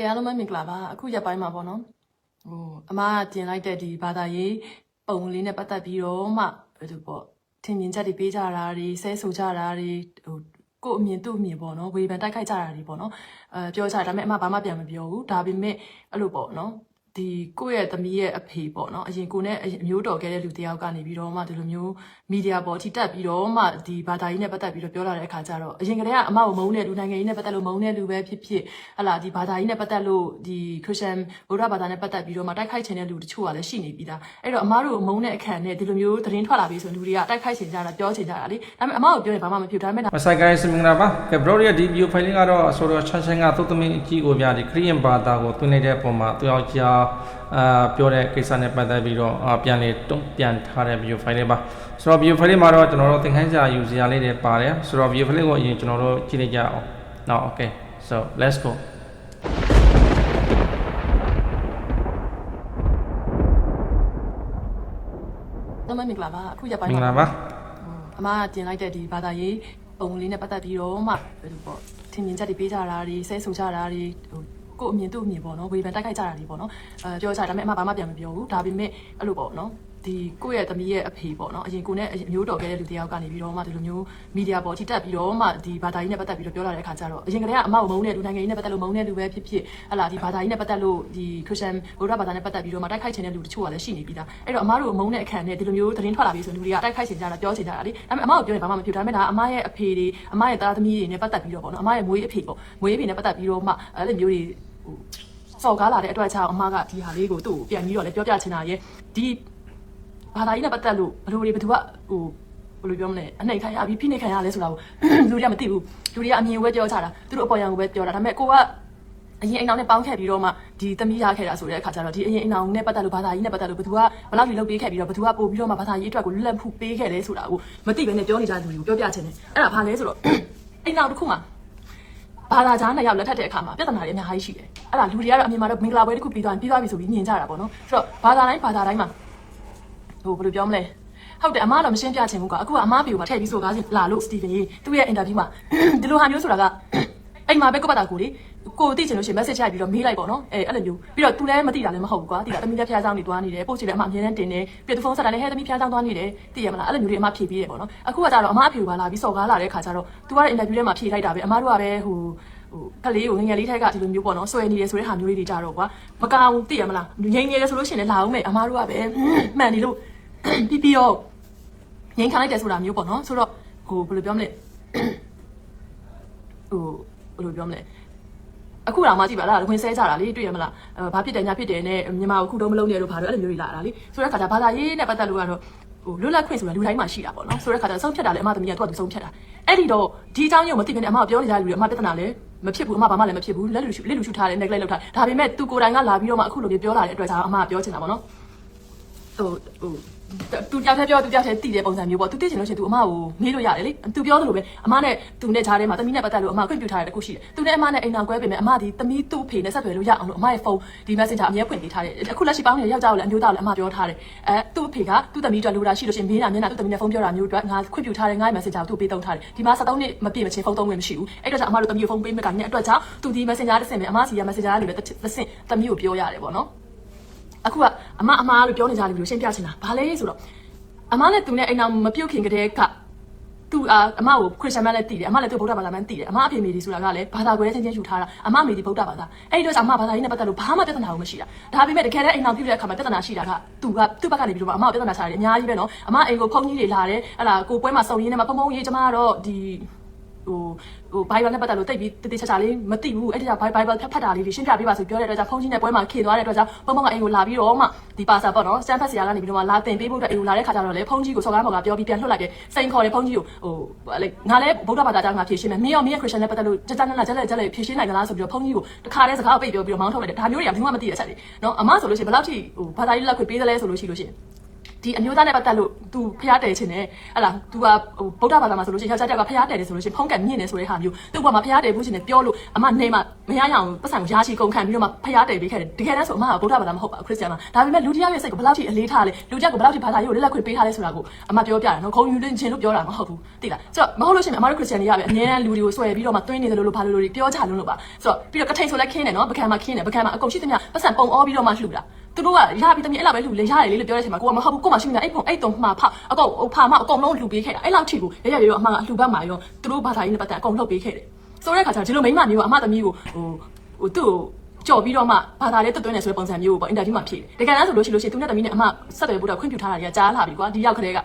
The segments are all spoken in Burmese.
ကဲအားလုံးပဲမင်္ဂလာပါအခုရက်ပိုင်းမှာပေါ့နော်ဟိုအမကတင်လိုက်တဲ့ဒီဘာသာရေးပုံလေးနဲ့ပတ်သက်ပြီးတော့မှဘယ်လိုပေါ့ထင်မြင်ချက်တွေပေးကြတာတွေဆဲဆိုကြတာတွေဟိုကို့အမြင်သူ့အမြင်ပေါ့နော်ဝေဖန်တိုက်ခိုက်ကြတာတွေပေါ့နော်အဲပြောကြဒါပေမဲ့အမဘာမှပြန်မပြောဘူးဒါပေမဲ့အဲ့လိုပေါ့နော် ဒီကိုယ့်ရဲ့သမီးရဲ့အဖေပေါ့နော်အရင်ကိုနဲ့အမျိုးတော်ခဲ့တဲ့လူတယောက်ကနေပြီးတော့မှဒီလိုမျိုးမီဒီယာပေါ်ထိတက်ပြီးတော့မှဒီဘာသာရေးနဲ့ပတ်သက်ပြီးတော့ပြောလာတဲ့အခါကျတော့အရင်ကတည်းကအမကိုမုန်းတဲ့လူနိုင်ငံရေးနဲ့ပတ်သက်လို့မုန်းတဲ့လူပဲဖြစ်ဖြစ်ဟလာဒီဘာသာရေးနဲ့ပတ်သက်လို့ဒီခရစ်ယာန်ဗုဒ္ဓဘာသာနဲ့ပတ်သက်ပြီးတော့မှတိုက်ခိုက်ချင်တဲ့လူတချို့ကလည်းရှိနေပြီးသားအဲ့တော့အမတို့မုန်းတဲ့အခါနဲ့ဒီလိုမျိုးသတင်းထွက်လာပြီးဆိုရင်လူတွေကတိုက်ခိုက်ချင်ကြတာပြောချင်ကြတာလေဒါပေမဲ့အမကိုပြောရင်ဘာမှမဖြစ်ဘူးဒါပေမဲ့မဆိုင်ကိုင်းစမင်္ဂလာပါကဲဘရိုရဲ့ဒီဗီဒီယိုဖိုင်လေးကတော့ဆိုတော့ချန်ချန်ကသုတ်သမင်းအကြီးကိုပြဒီခရီးယန်ဘာသာကိုတွင်းလိုက်တဲ့အပေါ်မှာသူယောက်ျားအာပြောတဲ့ကိစ္စနဲ့ပတ်သက်ပြီးတော့အာပြန်လေတုံ့ပြန်ထားတဲ့ဗီဒီယိုဖိုင်လေးပါဆိုတော့ဗီဒီယိုဖိုင်လေးမှာတော့ကျွန်တော်တို့သင်ခန်းစာယူစရာလေးတွေပါတယ်ဆိုတော့ဗီဒီယိုဖိုင်လေးကိုအရင်ကျွန်တော်တို့ကြည့်လိုက်ကြအောင် now okay so let's go တော့မင်္ဂလာပါအခုရက်ပိုင်းမင်္ဂမှာလာပါအမကတင်လိုက်တဲ့ဒီဘာသာရေးပုံလေးနဲ့ပတ်သက်ပြီးတော့မှဘယ်လိုပေါ့ထင်မြင်ချက်တွေပေးကြတာတွေဆဲဆိုကြတာတွေဟို ကို့အမြင်သူ့အမြင်ပေါ့နော်ဝေဖန်တိုက်ခိုက်ကြတာတွေပေါ့နော်အဲပြောကြဒါပေမဲ့အမဘာမှပြန်မပြောဘူးဒါပေမဲ့အဲ့လိုပေါ့နော်ဒီကိုယ့်ရဲ့သမီးရဲ့အဖေပေါ့နော်အရင်ကိုနဲ့အမျိုးတော်ခဲ့တဲ့လူတယောက်ကနေပြီးတော့မှဒီလိုမျိုးမီဒီယာပေါ်ထိတက်ပြီးတော့မှဒီဘာသာရေးနဲ့ပတ်သက်ပြီးတော့ပြောလာတဲ့အခါကျတော့အရင်ကတည်းကအမကိုမုန်းတဲ့လူနိုင်ငံရေးနဲ့ပတ်သက်လို့မုန်းတဲ့လူပဲဖြစ်ဖြစ်ဟလာဒီဘာသာရေးနဲ့ပတ်သက်လို့ဒီခရစ်ယာန်ဗုဒ္ဓဘာသာနဲ့ပတ်သက်ပြီးတော့မှတိုက်ခိုက်ချင်တဲ့လူတချို့ကလည်းရှိနေပြီးသားအဲ့တော့အမတို့မုန်းတဲ့အခါနဲ့ဒီလိုမျိုးသတင်းထွက်လာပြီးဆိုရင်လူတွေကတိုက်ခိုက်ချင်ကြတာပြောချင်ကြတာလေဒါပေမဲ့အမကိုပြောရင်ဘာမှမဖြစ်ဘူးဒါပေမဲ့ဒါအမရဲ့အဖေတွေအမရဲ့သားသမီးတွေနဲ့ပတ်သက်ပြီးတော့ပေါ့နော်အမရဲ့မွေးအဖေပေါ့မွေးအဖေနဲ့ပတ်သက်ပြီးတော့မှအဲ့လိုမျိုးတွေဟို စော်ကားလာတဲ့အတွက်ကြောင့်အမကဒီဟာလေးကိုသူ့ကိုပြန်ပြီးတော့လည်းပြောပြချင်တာရဲ့ဒီဘာသာရေးနဲ့ပတ်သက်လို့ဘယ်လိုတွေဘယ်သူကဟိုဘယ်လိုပြောမလဲအနှိတ်ခံရပြီးဖိနှိတ်ခံရလဲဆိုတာကိုလူတွေကမသိဘူးလူတွေကအမြင်ဝဲပြောကြတာသူတို့အပေါ်ယံကိုပဲပြောတာဒါပေမဲ့ကိုကအရင်အိမ်အောင်နဲ့ပေါင်းခဲ့ပြီးတော့မှဒီသမီးရခဲ့တာဆိုတဲ့အခါကျတော့ဒီအရင်အိမ်အောင်နဲ့ပတ်သက်လို့ဘာသာရေးနဲ့ပတ်သက်လို့ဘယ်သူကဘယ်လောက်ကြီးလုပ်ပေးခဲ့ပြီးတော့ဘယ်သူကပို့ပြီးတော့မှဘာသာရေးအတွက်ကိုလွတ်လပ်မှုပေးခဲ့လဲဆိုတာကိုမသိဘဲနဲ့ပြောနေကြတဲ့လူတွေကိုပြောပြချင်တယ်အဲ့ဒါဘာလဲဆိုတော့အိမ်အောင်တစ်ခုမှာ ဘာသာကြားနှစ်ယောက်လက်ထပ်တဲ့အခါမှာပြဿနာတွေအများကြီးရှိတယ်အဲ့ဒါလူတွေကတော့အမြင်မှာတော့မင်္ဂလာပွဲတစ်ခုပြီးသွားရင်ပြီးသွားပြီဆိုပြီးမြင်ကြတာပေါ့နော်ဆိုတော့ဘာသာတိုင်းဘာသာတိုင်းမှာဟိုဘယ်လိုပြောမလဲဟုတ်တယ်အမကတော့မရှင်းပြချင်ဘူးကွာအခုကအမဖေကိုပါထည့်ပြီးဆိုကားစီလာလို့စတီဗင်ကြီးသူ့ရဲ့အင်တာဗျူးမှာဒီလိုဟာမျိုးဆိုတာကအိမ်မှာပဲကိုယ့်ဘာသာကိုလေ ကိုသိချင်လို့ရှိရင် message ရိုက်ပြီးတော့မေးလိုက်ပေါ့နော်အဲအဲ့လိုမျိုးပြီးတော့ तू လည်းမသိတာလည်းမဟုတ်ဘူးကွာတိတာတမီးလည်းဖျားဆောင်နေတွားနေတယ်ပို့ချင်လည်းအမအမြဲတမ်းတင်တယ်ပြီးတော့ဖုန်းဆက်တာလည်းဟဲ့တမီးဖျားဆောင်သွားနေတယ်သိရမလားအဲ့လိုမျိုးတွေအမဖြေပြီးတယ်ပေါ့နော်အခုကကြတော့အမအဖေကပါလာပြီးစော်ကားလာတဲ့ခါကျတော့ तू ကလည်း interview ထဲမှာဖြေလိုက်တာပဲအမတို့ကပဲဟိုဟိုကလေးကိုငငယ်လေးထက်ကဒီလိုမျိုးပေါ့နော်ဆွဲနေတယ်ဆိုတဲ့ဟာမျိုးလေးတွေကြတော့ကွာမကောင်းသိရမလားငိမ့်နေတယ်ဆိုလို့ရှိရင်လည်းလာအောင်မယ်အမတို့ကပဲမှန်နေလို့ပြီးပြီးတော့ငိမ့်ခံလိုက်တယ်ဆိုတာမျိုးပေါ့နော်ဆိုတော့ဟိုဘယ်လိုပြောမလဲဟိုဘယ်လိုပြောမလဲ အခုတော့မှကြည့်ပါလားဝင်ဆဲကြတာလေတွေ့ရမလားအဲဘာဖြစ်တယ်ညာဖြစ်တယ်နဲ့မြန်မာကိုခုတော့မလုံးနေလို့ဘာလို့အဲ့လိုမျိုးကြီးလာတာလေဆိုတဲ့ခါကျဘာသာရေးနဲ့ပတ်သက်လို့ကတော့ဟိုလွတ်လပ်ခွင့်ဆိုတာလူတိုင်းမှာရှိတာပေါ့နော်ဆိုတဲ့ခါကျဆုံးဖြတ်တာလေအမသမီးကသူ့အတူဆုံးဖြတ်တာအဲ့ဒီတော့ဒီအကြောင်းရုံမသိဘဲနဲ့အမကပြောနေကြတဲ့လူတွေအမပြဿနာလည်းမဖြစ်ဘူးအမဘာမှလည်းမဖြစ်ဘူးလက်လူရှုလက်လူရှုထားတယ် neglect လုပ်ထားဒါပေမဲ့သူကိုယ်တိုင်ကလာပြီးတော့မှအခုလိုမျိုးပြောလာတဲ့အတွက်ကြောင့်အမကပြောချင်တာပေါ့နော်ဟိုဟို သူကြောက်တဲ့ပြောသူကြောက်တဲ့တည်တဲ့ပုံစံမျိုးပေါ့သူသိချင်လို့ရှိရင်သူအမကိုမေးလို့ရတယ်လေသူပြောသလိုပဲအမနဲ့သူနဲ့ခြားထဲမှာတမီးနဲ့ပတ်သက်လို့အမခွင့်ပြုထားတဲ့တခုရှိတယ်သူနဲ့အမနဲ့အိမ်အောင်ကွဲပြင်မဲ့အမဒီတမီးသူ့ဖေနဲ့ဆက်သွယ်လို့ရအောင်လို့အမရဲ့ဖုန်းဒီ messenger အမြဲဖွင့်ပေးထားတယ်အခုလက်ရှိပေါင်းနေတဲ့ယောက်ျားကိုလည်းအမျိုးသားကိုလည်းအမပြောထားတယ်အဲသူ့ဖေကသူ့တမီးအတွက်လိုတာရှိလို့ရှိရင်မေးတာမျက်နှာသူ့တမီးနဲ့ဖုန်းပြောတာမျိုးအတွက်ငါခွင့်ပြုထားတယ်ငါရဲ့ messenger ကိုသူ့ပေးသုံးထားတယ်ဒီမှာ73နှစ်မပြည့်မချင်းဖုန်းသုံးခွင့်မရှိဘူးအဲ့တော့ကြောင့်အမတို့တမီးကိုဖုန်းပေးမဲ့ကနေတဲ့အတွက်ကြောင့်သူဒီ messenger တစ်ဆင့်ပဲအမစီက messenger လေးပဲတစ်ဆင့်တမီးကိုပြောရတယ်ပေါ့နော် အခုကအမအမလို့ပြောနေကြတယ်လို့ရှင်းပြချင်တာဘာလဲဆိုတော့အမနဲ့သူနဲ့အိမ်အောင်မပြုတ်ခင်ကတည်းကသူအာအမကိုခရစ်ယာန်မန်လည်းတည်တယ်အမလည်းသူဗုဒ္ဓဘာသာမန်တည်တယ်အမအဖေမေဒီဆိုတာကလည်းဘာသာကွဲချင်းချင်းယူထားတာအမမေဒီဗုဒ္ဓဘာသာအဲ့ဒီတော့အမဘာသာရေးနဲ့ပတ်သက်လို့ဘာမှပြဿနာကိုမရှိတာဒါပေမဲ့တကယ်တမ်းအိမ်အောင်ပြုတ်တဲ့အခါမှာပြဿနာရှိတာကသူကသူ့ဘက်ကနေပြီးတော့အမကိုပြဿနာရှာတယ်အများကြီးပဲနော်အမအိမ်ကိုဖုန်းကြီးတွေလာတယ်ဟလာကိုပွဲမှာစုံရင်းနဲ့မှာဖုံဖုံရေးကျမကတော့ဒီ ဟိုဟိုဘိုင်ဘယ်နဲ့ပတ်သက်လို့တိတ်ပြီးတတိချာချာလေးမသိဘူးအဲ့ဒီကဘိုင်ဘယ်ဖတ်ဖတ်တာလေးတွေရှင်းပြပေးပါဆိုပြောတဲ့အတွက်ကြောင့်ဖုန်းကြီးနဲ့ပွဲမှာခေသွားတဲ့အတွက်ကြောင့်ဖုန်းဖုန်းကအိမ်ကိုလာပြီးတော့မှဒီပါစာပေါ့နော်စတန်ဖတ်ဆရာကနေပြီးတော့မှလာတင်ပေးဖို့အတွက်အိမ်ကိုလာတဲ့ခါကျတော့လေဖုန်းကြီးကိုစော်ကားမော်ကပြောပြီးပြန်လွှတ်လိုက်တယ်စိန်ခေါ်တယ်ဖုန်းကြီးကိုဟိုလေငါလည်းဗုဒ္ဓဘာသာကြောင့်ငါဖြည့်ရှင်းမယ်မင်းရောမင်းရဲ့ခရစ်ယာန်နဲ့ပတ်သက်လို့ကြကြနလာကြလက်ကြလက်ဖြည့်ရှင်းနိုင်သလားဆိုပြီးတော့ဖုန်းကြီးကိုတခါတည်းစကားပိတ်ပြောပြီးတော့မောင်းထုတ်လိုက်တယ်ဒါမျိုးတွေကဘယ်သူမှမသိတဲ့အချက်တွေနော်အမဆိုလို့ရှိရင်ဘယ်လောက်ထိဟိုဘာသာရေးလက်ခွေပေးသလဲဆိုလို့ရှိလို့ရှိရင် ဒီအမျိုးသားနဲ့ပတ်သက်လို့ तू ဖျားတယ်ချင်တယ်ဟလာ तू ကဟိုဗုဒ္ဓဘာသာမှာဆိုလို့ရှိရင်ယောက်ျားတစ်ယောက်ကဖျားတယ်တယ်ဆိုလို့ရှိရင်ဖုံးကန်မြင့်တယ်ဆိုတဲ့ဟာမျိုးသူ့ဘာမှဖျားတယ်ဘူးချင်တယ်ပြောလို့အမနေမှာမရရအောင်ပတ်စံကိုရာချီကုန်ခံပြီးတော့မှဖျားတယ်ပေးခဲ့တယ်တကယ်တမ်းဆိုအမကဗုဒ္ဓဘာသာမဟုတ်ပါဘူးခရစ်ယာန်မှာဒါပေမဲ့လူတစ်ယောက်ရဲ့စိတ်ကိုဘယ်လောက်ထိအလေးထားလဲလူတစ်ယောက်ကိုဘယ်လောက်ထိဘာသာရေးကိုလက်လက်ခွင့်ပေးထားလဲဆိုတာကိုအမပြောပြတယ်နော်ခုံယူလင်းခြင်းလို့ပြောတာမဟုတ်ဘူးသိလားဆိုတော့မဟုတ်လို့ရှိရင်အမတို့ခရစ်ယာန်တွေကပဲအများလူတွေကိုဆွဲပြီးတော့မှတွင်းနေတယ်လို့လို့ဘာလို့လို့ပြောချလို့လို့ပါဆိုတော့ပြီးတော့ကထိန်ဆိုလည်းခင်းတယ်နော်ပကံမှာခင်းတယ်ပကံမှာအကုန်ရှိသမျှပတ်စံပုံအောပြီးတော့မှလှူတာ သူတို့ကရပြီးတမီအဲ့လောက်ပဲလှူလေရတယ်လေလို့ပြောတဲ့အချိန်မှာကိုကမဟုတ်ဘူးကိုမှရှိနေတာအဲ့ပုံအဲ့တုံမှာဖောက်အကုန်ဖာမအကုန်လုံးလှူပေးခဲ့တာအဲ့လောက်ထိကိုရရရောအမှန်ကလှူပတ်မှာရောသူတို့ဘာသာရေးနဲ့ပတ်သက်အကုန်လှုပ်ပေးခဲ့တယ်ဆိုတဲ့အခါကျတော့ဒီလိုမိန်းမမျိုးကအမသမီးကိုဟိုဟိုသူ့ကိုကြော်ပြီးတော့မှဘာသာလေးတွတ်သွင်းနေဆိုတဲ့ပုံစံမျိုးကိုပေါ့အင်တာဗျူးမှာဖြေတယ်တကယ်တမ်းဆိုလို့ရှိလို့ရှိရင်သူနဲ့သမီးနဲ့အမဆက်သွယ်ဖို့တော့ခွင့်ပြုထားတာကြီးကြားလာပြီကွာဒီရောက်ခလေးက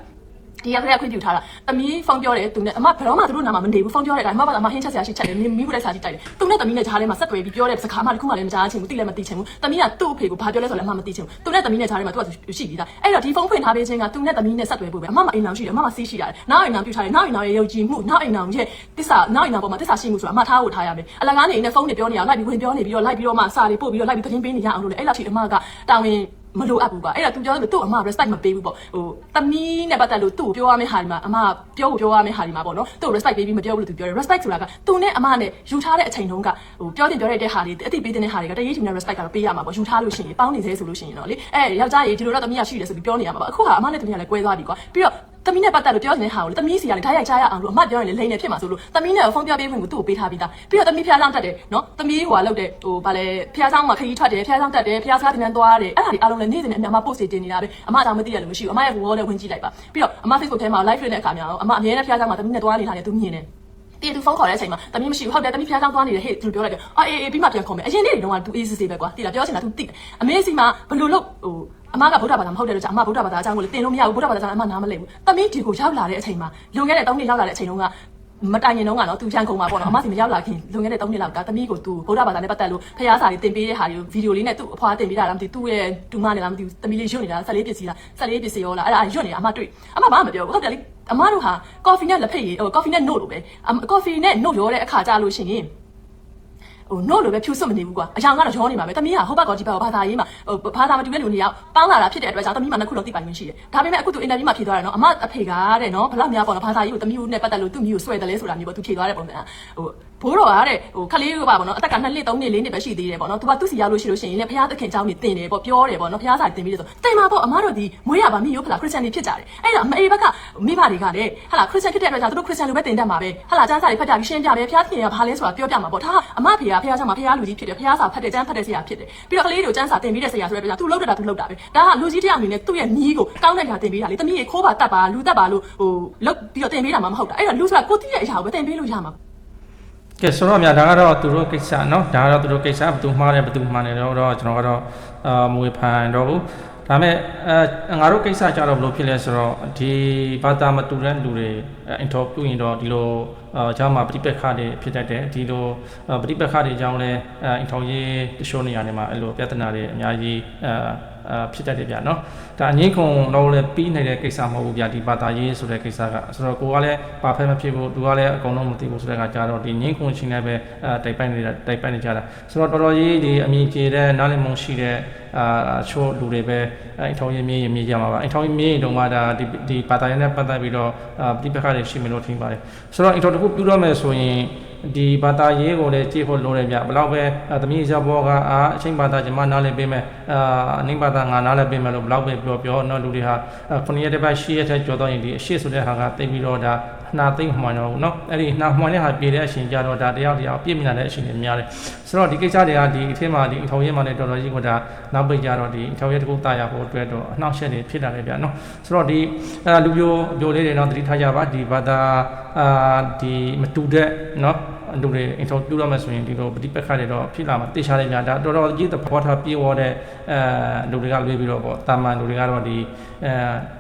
ဒီရောက်ခလေးကခွင့်ပြုထားတာသမီးဖုန်းပြောတယ်သူနဲ့အမဘယ်တော့မှသူတို့နာမမနေဘူးဖုန်းပြောတဲ့အတိုင်းအမဘာသာမဟင်းချက်ဆရာရှိချက်တယ်မိမိကိုလိုက်စာကြည့်တိုက်တယ်သူနဲ့သမီးနဲ့ကြားထဲမှာဆက်သွယ်ပြီးပြောတဲ့စကားမှတစ်ခုမှလည်းမကြားချင်ဘူးတိလည်းမသိချင်ဘူးသမီးကသူ့အဖေကိုဘာပြောလဲဆိုလည်းအမမသိချင်ဘူးသူနဲ့သမီးနဲ့ကြားထဲမှာသူကရှိပြီးသားအဲ့တော့ဒီဖုန်းဖွင့်ထားပေးခြင်းကသူနဲ့သမီးနဲ့ဆက်သွယ်ဖို့ပဲအမမအိမ်အောင်ရှိတယ်အမမစီးရှိရတယ်နောက်အိမ်အောင်ပြုထားတယ်နောက်အိမ်အောင်ရဲ့ယုံကြည်မှုနောက်အိမ်အောင်ရဲ့တစ္ဆာနောက်အိမ်အောင်ပေါ်မှာတစ္ဆာရှိမှုဆိုတာအမထားဖို့ထားရမယ်အလကားနေနဲ့ဖုန်းနဲ့ပြောနေအောင်လိုက်ပြီးဝင်ပြောနေပြီးတော့လိုက်ပြီးတော့မှစာတွေပို့ပြီးတော့လိုက်ပြီးသတင်းပေးနေရအောင်လို့လေအဲ့လောက်ထိအမကတာဝန် မလိုအပ်ဘူးကွာအဲ့ဒါ तू ပြောတယ်သူ့အမ respect မပေးဘူးပေါ့ဟိုတမီးနဲ့ပတ်သက်လို့သူ့ကိုပြောရမယ့်ဟာဒီမှာအမပြောဖို့ပြောရမယ့်ဟာဒီမှာပေါ့နော်သူ့ respect ပေးပြီးမပြောဘူးလို့ तू ပြောတယ် respect ဆိုတာကသူနဲ့အမနဲ့ယူထားတဲ့အချိန်တုန်းကဟိုပြောတင်ပြောရတဲ့ဟာတွေအတိပေးတဲ့ဟာတွေကတရေးချင်တဲ့ respect ကတော့ပေးရမှာပေါ့ယူထားလို့ရှိရင်ပေါင်းနေသေးဆိုလို့ရှိရင်တော့လေအဲယောက်ျားကြီးဒီလိုတော့တမီးကရှိတယ်ဆိုပြီးပြောနေရမှာပေါ့အခုကအမနဲ့တမီးကလည်းကွဲသွားပြီကွာပြီးတော့ တမီးနဲ့ပတ်သက်လို့ပြောနေတဲ့ဟာကိုလေတမီးစီကလည်းဓာတ်ရိုက်ချရအောင်လို့အမပြောရင်လေလိမ့်နေဖြစ်မှာဆိုလို့တမီးနဲ့ဖုန်းပြောပေးခွင့်ကိုသူ့ကိုပေးထားပြီးသားပြီးတော့တမီးဖျားဆောင်တက်တယ်နော်တမီးဟိုကလောက်တယ်ဟိုဗာလဲဖျားဆောင်မှာခရီးထွက်တယ်ဖျားဆောင်တက်တယ်ဖျားစားတင်တန်းသွားတယ်အဲ့ဒါတွေအားလုံးလည်းနေ့စဉ်နဲ့အများမ post တင်နေတာပဲအမအကြောင်းမသိရလို့မရှိဘူးအမရဲ့ wall နဲ့ဝင်ကြည့်လိုက်ပါပြီးတော့အမ Facebook ထဲမှာ live လွှင့်တဲ့အခါများအမအများနဲ့ဖျားဆောင်မှာတမီးနဲ့သွားနေတာလည်းသူမြင်တယ် တည်သူဖုန်းခေါ်တဲ့အချိန်မှာတမီးမရှိဘူးဟုတ်တယ်တမီးဖျားဆောင်သွားနေတယ်ဟဲ့သူပြောလိုက်တယ်အော်အေးအေးပြီးမှပြန်ခေါ်မယ်အရင်နေ့တွေတုန်းက तू အေးစစ်စစ်ပဲကွာတည်လားပြောချင်တာ तू သိတယ်အမေစီမှာဘယ်လိုလုပ်ဟိုအမကဗုဒ္ဓဘာသာမဟုတ်တယ်လို့ကြာအမဗုဒ္ဓဘာသာအကြောင်းကိုလည်းတင်လို့မရဘူးဗုဒ္ဓဘာသာအကြောင်းအမနားမလည်ဘူးတမီးဒီကိုရောက်လာတဲ့အချိန်မှာလွန်ခဲ့တဲ့၃နှစ်ရောက်လာတဲ့အချိန်တုန်းကမတိုင်ရင်တော့ကနော်သူချန်ကုန်မှာပေါ့နော်အမစီမရောက်လာခင်လွန်ခဲ့တဲ့၃နှစ်လောက်ကတမီးကိုသူဗုဒ္ဓဘာသာနဲ့ပတ်သက်လို့ဖျားစာတွေတင်ပေးတဲ့ဟာတွေကိုဗီဒီယိုလေးနဲ့သူ့အဖွားတင်ပေးတာလားမသိဘူးသူ့ရဲ့ဒူမနဲ့လားမသိဘူးတမီးလေးရွတ်နေတာဆက်လေးပစ္စည်းလားဆက်လေးပစ္စည်းရောလားအဲ့ဒါရွတ်နေတာအမတွေ့အမဘာမှမပြောဘူးဟုတ်တယ်လေ အမတို့ဟာကော်ဖီနဲ့လက်ဖက်ရည်ဟိုကော်ဖီနဲ့နို့လို့ပဲကော်ဖီနဲ့နို့ရောတဲ့အခါကြလို့ရှိရင် ဟို no လို့ပဲဖြူစွတ်မနေဘူးကွာအယောင်ကတော့ရောနေမှာပဲတမီးကဟုတ်ပါကောဒီပါဘာသာရေးမှာဟိုဘာသာမတူတဲ့လူတွေရောက်ပေါင်းလာတာဖြစ်တဲ့အတွက်ကြောင့်တမီးမှာနှစ်ခုလုံးသိပိုင်ခွင့်ရှိတယ်ဒါပေမဲ့အခုသူအင်တာဗျူးမှာဖြေသွားတယ်နော်အမအဖေကတဲ့နော်ဘလောက်များပေါ့နော်ဘာသာရေးကိုတမီးကိုနဲ့ပတ်သက်လို့သူ့မျိုးကိုဆွဲတယ်လဲဆိုတာမျိုးပေါ့သူဖြေသွားတဲ့ပုံစံဟိုဘိုးတော်ကတဲ့ဟိုခလေးကပါပေါ့နော်အသက်က2နှစ်3နှစ်4နှစ်ပဲရှိသေးတယ်ပေါ့နော်သူကသူ့စီရောက်လို့ရှိလို့ရှိရင်လည်းဖះသခင်เจ้าနေတင်တယ်ပေါ့ပြောတယ်ပေါ့နော်ဖះစာတင်ပြီးတယ်ဆိုတင်မှာပေါ့အမတို့ဒီမွေးရပါမိရိုးဖလားခရစ်စတန်တွေဖြစ်ကြတယ်အဲ့ဒါမအေးဘက်ကမိဘတွေကလည်းဟာလားခရစ်စတန်ဖြစ်တဲ့အတွက်ကြောင့်သူတို့ခရစ်စတန်လိုပဲတင်တတ်မှာပဲဟာလားကျမ်းစာတွေဖတ်ကြပြီးရှင်းပြပဲဖះသခင်ကဘာလဲဆိုတာပြောပြမှာပေါ့ဒါအမဖေက ဖះဆောင်မှာဖះလူကြီးဖြစ်တယ်ဖះစာဖတ်တဲ့ကျမ်းဖတ်တဲ့ဆရာဖြစ်တယ်ပြီးတော့ကလေးတွေကိုကျမ်းစာတင်ပြီးတဲ့ဆရာဆိုတဲ့အတွက်ကြောင့်သူလှုပ်တာသူလှုပ်တာပဲဒါကလူကြီးတစ်ယောက်အနေနဲ့သူ့ရဲ့နီးကိုကောင်းတဲ့ညာတင်ပေးတာလေတမီးရေခိုးပါတတ်ပါလူတတ်ပါလို့ဟိုလှုပ်ပြီးတော့တင်ပေးတာမှမဟုတ်တာအဲ့တော့လူဆိုတာကိုတိတဲ့အရာကိုပဲတင်ပေးလို့ရမှာ ကဲဆိုတော့များဒါကတော့သူတို့ကိစ္စเนาะဒါကတော့သူတို့ကိစ္စဘယ်သူမှားတယ်ဘယ်သူမှားတယ်တော့တော့ကျွန်တော်ကတော့အာမွေဖန်တော့ဘူး ဒါမဲ့အဲငါတို့ကိစ္စကြတော့ဘယ်လိုဖြစ်လဲဆိုတော့ဒီဘာသာမတူတဲ့လူတွေအင်တာဗျူးရင်တော့ဒီလိုအာကျောင်းမှာပြိပက္ခတွေဖြစ်တတ်တယ်ဒီလိုပြိပက္ခတွေအကြောင်းလဲအင်တာဗျူးတချို့နေရာတွေမှာအဲ့လိုပြဿနာတွေအများကြီးအာအာ ဖြစ်တတ်တယ်ဗျာနော်ဒါအငင်းခုံတော့လည်းပြီးနေတဲ့ကိစ္စမဟုတ်ဘူးဗျာဒီဘာသာရေးဆိုတဲ့ကိစ္စကဆိုတော့ကိုကလည်းဘာဖက်မဖြစ်ဘူးသူကလည်းအကုန်လုံးမသိဘူးဆိုတဲ့အခါကျတော့ဒီငင်းခုံချင်းလည်းပဲအဲတိုက်ပိုက်နေတာတိုက်ပိုက်နေကြတာဆိုတော့တော်တော်ကြီးဒီအမြင်ကျေတဲ့နားလည်မှုရှိတဲ့အာချို့လူတွေပဲအဲအထောင်ရင်းမြေးရမြေးကြမှာပါအထောင်ရင်းမြေးတုံးကဒါဒီဒီဘာသာရေးနဲ့ပတ်သက်ပြီးတော့အာပြိပက္ခတွေရှိမယ်လို့ထင်ပါတယ်ဆိုတော့အထောင်တစ်ခုပြုတော့မယ်ဆိုရင် ဒီဘာသာရေးကိုလည်းကြည့်ဖို့လိုတယ်ဗျဘလောက်ပဲအဲသမီးဇဘောကအာအချင်းဘာသာကျွန်မနားလည်ပေးမယ်အာအနိဘာသာငါနားလည်ပေးမယ်လို့ဘလောက်ပဲပြောပြောတော့လူတွေဟာခုနှစ်ရက်တစ်ပတ်ရှစ်ရက်ထဲကြော်တော့ရင်ဒီအရှိဆိုတဲ့ဟာကတိတ်ပြီးတော့ဒါနှာသိမ့်မှန်တော့ဘူးเนาะအဲ့ဒီနှာမှန်တဲ့ဟာပြေတဲ့အချိန်ကြတော့ဒါတယောက်တယောက်ပြည့်မြင်လာတဲ့အချိန်တွေများတယ်ဆိုတော့ဒီကိစ္စတွေကဒီအထင်းမှာဒီအထောင်ရဲမှာလည်းတော်တော်ကြီးကဒါနောက်ပိတ်ကြတော့ဒီအထောင်ရဲတစ်ခုတာရဖို့အတွက်တော့အနှောက်အယှက်တွေဖြစ်လာတယ်ဗျเนาะဆိုတော့ဒီအဲလူမျိုးအပြိုလေးတွေတော့သတိထားကြပါဒီဘာသာအာဒီမတူတဲ့เนาะ လူတွေအင်ထောပြုရမယ်ဆိုရင်ဒီလိုပฏิပက္ခတွေတော့ဖြစ်လာမှာတေချာတယ်များဒါတော်တော်ကြီးသဘောထားပြေဝတဲ့အဲလူတွေကလွေးပြီးတော့ပေါ့တာမန်လူတွေကတော့ဒီအဲ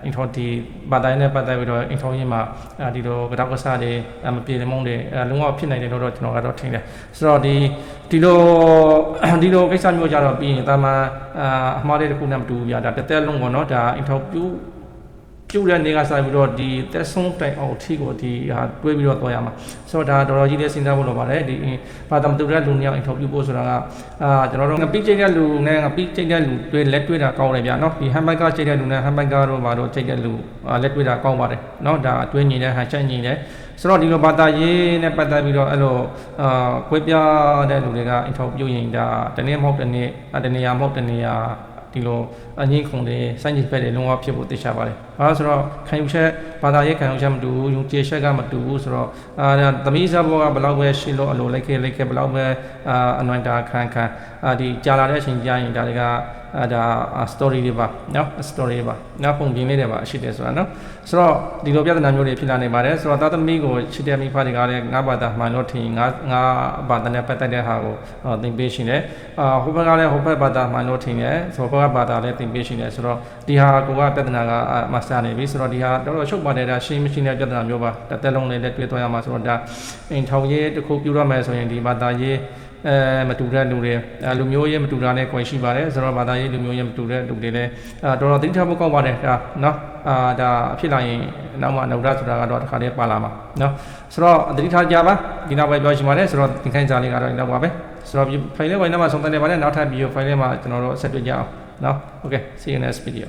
အင်ထောဒီဘာတိုင်းနဲ့ပတ်သက်ပြီးတော့အင်ထောရင်းမှာဒီလိုကြောက်ကစားတွေမပြေလမုန်းတွေအဲလုံးဝဖြစ်နိုင်တယ်လို့တော့ကျွန်တော်ကတော့ထင်တယ်ဆိုတော့ဒီဒီလိုဒီလိုကိစ္စမျိုးကြတော့ပြီးရင်တာမန်အမှားလေးတစ်ခုနဲ့မတူဘူးဗျာဒါတစ်သက်လုံးပေါ့နော်ဒါအင်ထောပြု ပြပြုတ်တဲ့နေကစားပြီးတော့ဒီသက်ဆုံးတိုင်အောင်အထိကိုဒီဟာတွေးပြီးတော့သွားရမှာဆိုတော့ဒါတော်တော်ကြီးလေးစဉ်းစားဖို့လိုပါတယ်ဒီဘာသာမတူတဲ့လူနှစ်ယောက်အင်တာဗျူးပို့ဆိုတာကအာကျွန်တော်တို့ငပိကျိတ်တဲ့လူနဲ့ငပိကျိတ်တဲ့လူတွေလက်တွေ့တာကောင်းတယ်ဗျာနော်ဒီဟမ်ဘိုက်ကကျိတ်တဲ့လူနဲ့ဟမ်ဘိုက်ကတော့ဘာလို့ကျိတ်တဲ့လူလက်တွေ့တာကောင်းပါတယ်နော်ဒါအတွင်းညီတဲ့ဟန်ချက်ညီတဲ့ဆိုတော့ဒီလိုဘာသာရေးနဲ့ပတ်သက်ပြီးတော့အဲ့လိုအာကွဲပြားတဲ့လူတွေကအင်တာဗျူးရင်ဒါတနေ့မဟုတ်တနေ့တနေရာမဟုတ်တနေရာ ဒီလိုအငိမ့်ခုန်တွေစိုင်းကြည့်ဖက်တွေလုံးဝဖြစ်ဖို့သိချပါတယ်။ဘာလို့ဆိုတော့ခံယူချက်ဘာသာရေးခံယူချက်မတူဘူးယုံကြည်ချက်ကမတူဘူးဆိုတော့အာသမီးစားဘောကဘယ်လောက်ပဲရှိလို့အလိုလိုက်ခဲ့လိုက်ခဲ့ဘယ်လောက်ပဲအာအနွမ်းတာခံခံအာဒီကြာလာတဲ့အချိန်ကြာရင်ဒါတွေက အာဒါ story တွေပါနော် story တွေပါနော်ပုံပြင်လေးတွေပါရှိတယ်ဆိုတာနော်ဆိုတော့ဒီလိုပြဿနာမျိုးတွေဖြစ်လာနေပါတယ်ဆိုတော့သာသမီကိုချစ်တဲ့မိဖတွေကလည်းငါဘာသာမှန်လို့ထင်ငါငါဘာသာနဲ့ပတ်သက်တဲ့ဟာကိုသင်ပေးရှင်တယ်အာဟိုဘက်ကလည်းဟိုဘက်ဘာသာမှန်လို့ထင်တယ်ဆိုတော့ဘက်ကဘာသာလည်းသင်ပေးရှင်တယ်ဆိုတော့ဒီဟာကိုကပြဿနာကမစတာနေပြီဆိုတော့ဒီဟာတော်တော်ရှုပ်ပါတယ်ဒါရှင်းမရှိတဲ့ပြဿနာမျိုးပါတစ်သက်လုံးလေးလည်းတွေ့သွားရမှာဆိုတော့ဒါအိမ်ထောင်ရေးတစ်ခုပြုရမယ်ဆိုရင်ဒီဘာသာရေး အဲမတူတဲ့လူတွေအဲလူမျိုးရေးမတူတာနဲ့ကွယ်ရှိပါတယ်ဆိုတော့ဘာသာရေးလူမျိုးရေးမတူတဲ့လူတွေလည်းအာတော်တော်သိထားဖို့ကောင်းပါတယ်ဒါနော်အာဒါအဖြစ်လာရင်နောက်မှနောက်ရဆိုတာကတော့တစ်ခါတည်းပါလာမှာနော်ဆိုတော့သတိထားကြပါဒီနောက်ပဲပြောရှိပါတယ်ဆိုတော့သင်ခိုင်းစာလေးကတော့ဒီနောက်ပါပဲဆိုတော့ဖိုင်လေးဝိုင်းနောက်မှာဆုံးသက်နေပါတယ်နောက်ထပ်ဗီဒီယိုဖိုင်လေးမှာကျွန်တော်တို့ဆက်တွေ့ကြအောင်နော် okay see you next video